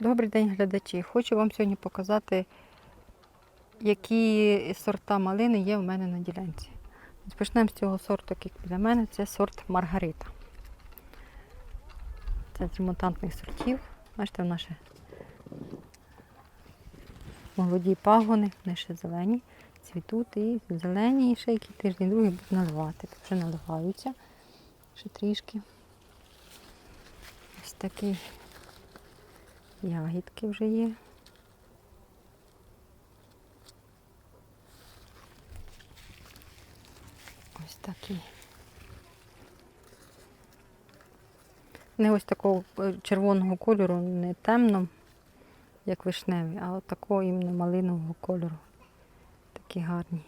Добрий день, глядачі. Хочу вам сьогодні показати, які сорта малини є в мене на ділянці. Почнемо з цього сорту, який біля мене, це сорт Маргарита. Це з ремонтантних сортів. Бачите, в наші молоді пагони, вони ще зелені, цвітуть і зелені, і ще який тиждень, другий будуть наливати. Тут вже наливаються ще трішки. Ось такий Ягідки вже є. Ось такі. Не ось такого е, червоного кольору, не темно, як вишневий, а от такого іменно малинового кольору. Такі гарні.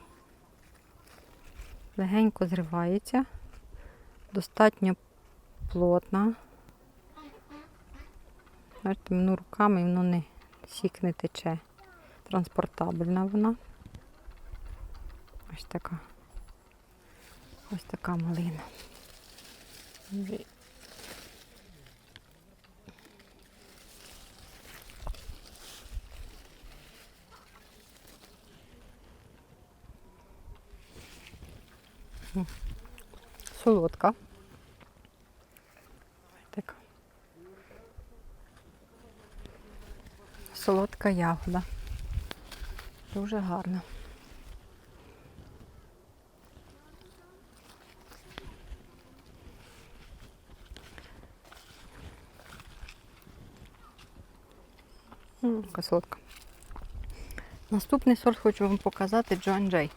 Легенько зривається, достатньо плотна. Бачите, мину руками і воно не сік не тече. Транспортабельна вона. Ось така. Ось така малина. Солодка. Така. Солодка ягода. Дуже гарна. М, солодка. Наступний сорт хочу вам показати Джоан Джей.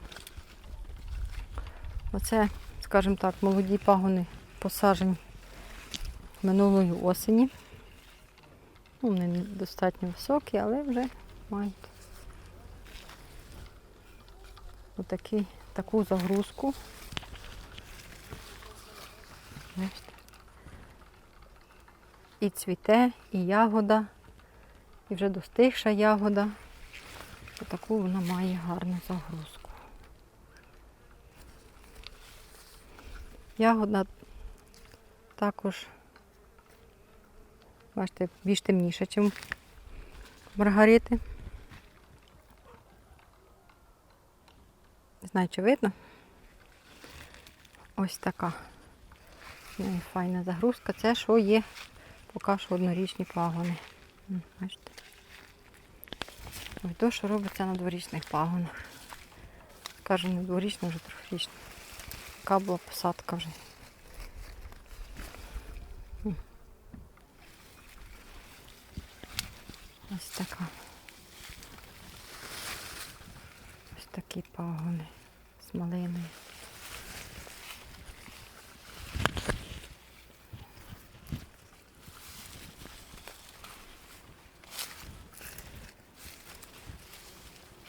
Оце, скажімо так, молоді пагони посаджені минулої осені. Ну, Вони достатньо високі, але вже мають отакий, таку загрузку. І цвіте, і ягода, і вже достигша ягода. Отаку вона має гарну загрузку. Ягода також Бачите, більш темніша, ніж маргарити. Не знаю, чи видно. Ось така. Ну, файна загрузка. Це що є поки що однорічні пагони. Бачите? Ось то, що робиться на дворічних пагонах. Кажу, не дворічна, вже трьохрічна. Яка була посадка вже. Ось така. Ось такі пагони з малиною.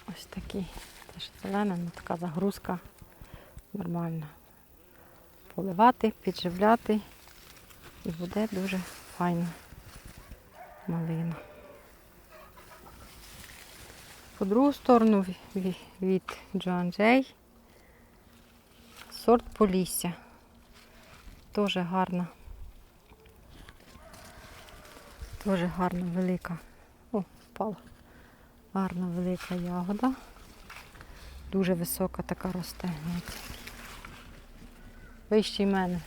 Ось такі. Теж зелена, ну така загрузка нормальна. Поливати, підживляти і буде дуже файна малина. По другу сторону ві- ві- від Джоан Джей сорт Полісся. Дуже гарна. Дуже гарна велика. О, впала. Гарна велика ягода. Дуже висока така росте. Вищий мене.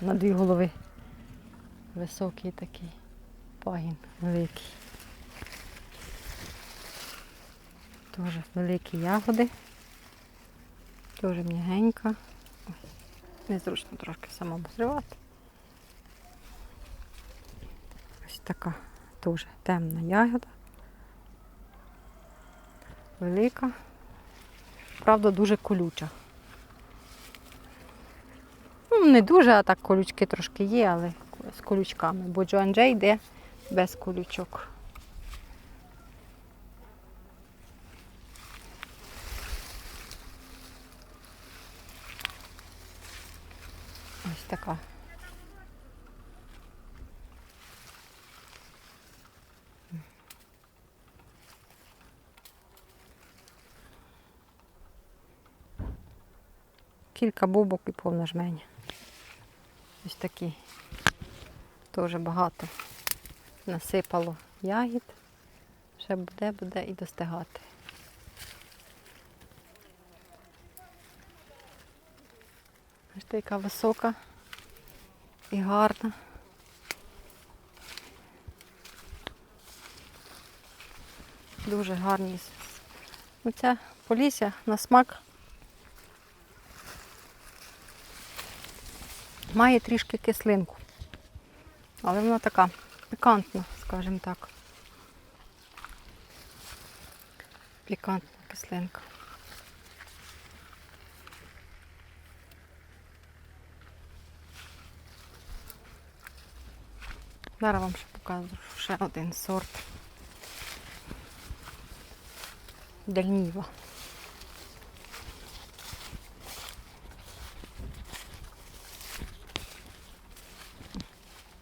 На дві голови. Високий такий пагін великий. Дуже великі ягоди. Дуже м'ягенька. Незручно трошки самому зривати. Ось така дуже темна ягода. Велика. Правда, дуже колюча. Ну, не дуже, а так колючки трошки є, але з колючками, бо Джоан Джей йде без колючок. Ось така. Кілька бубок і повна жменя. Ось такі. Теж багато насипало ягід. Ще буде, буде і достигати. Бачите, яка висока і гарна. Дуже гарні. Ну, ця полісся на смак має трішки кислинку. Але вона така пікантна, скажімо так. Пікантна кислинка. Зараз вам ще покажу ще один сорт. Дельніва.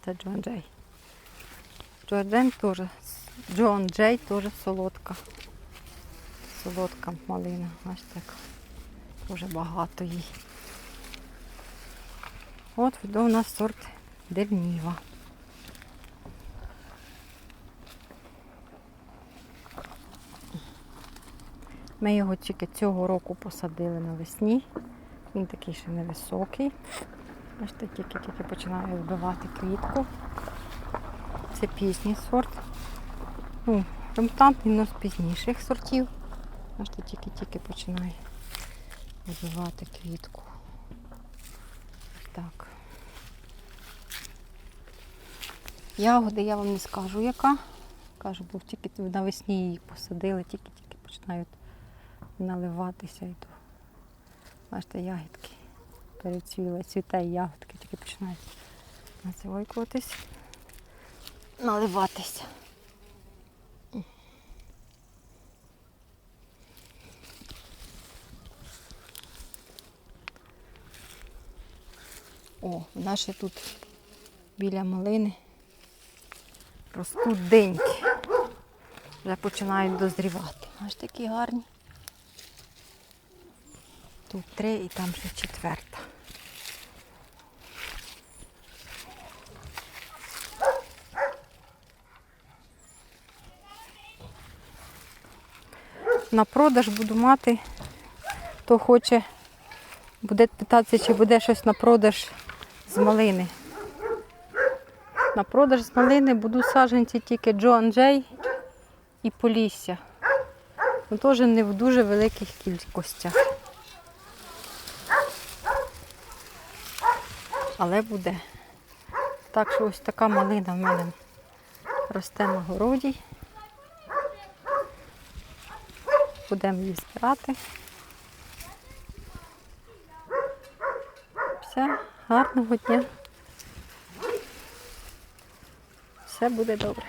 Це Джон Джей. Джон Джей теж. Джон Джей теж солодка. Солодка малина. Так. Дуже багато їй. От у нас сорт Дельніва. Ми його тільки цього року посадили навесні. Він такий ще невисокий. Бачите, тільки-тільки починає вбивати квітку. Це пізній сорт. Ну, ремтант він з пізніших сортів. Бачите, тільки-тільки починає вибивати квітку. Так. Ягоди я вам не скажу яка. Кажу, бо тільки навесні її посадили, тільки-тільки починають наливатися то. Бачите, ягідки перецвіли, цвіте ягодки тільки починають нацвойкуватись, наливатися. О, нас тут біля малини ростуть деньки. Вже починають дозрівати. Аж такі гарні. Тут три і там ще четверта. На продаж буду мати, хто хоче, буде питатися, чи буде щось на продаж з малини. На продаж з малини буду саджанці тільки Джоан Джей і Полісся. Ну, теж не в дуже великих кількостях. Але буде. Так що ось така малина в мене росте на городі. Будемо її збирати. Все, гарного дня. Все буде добре.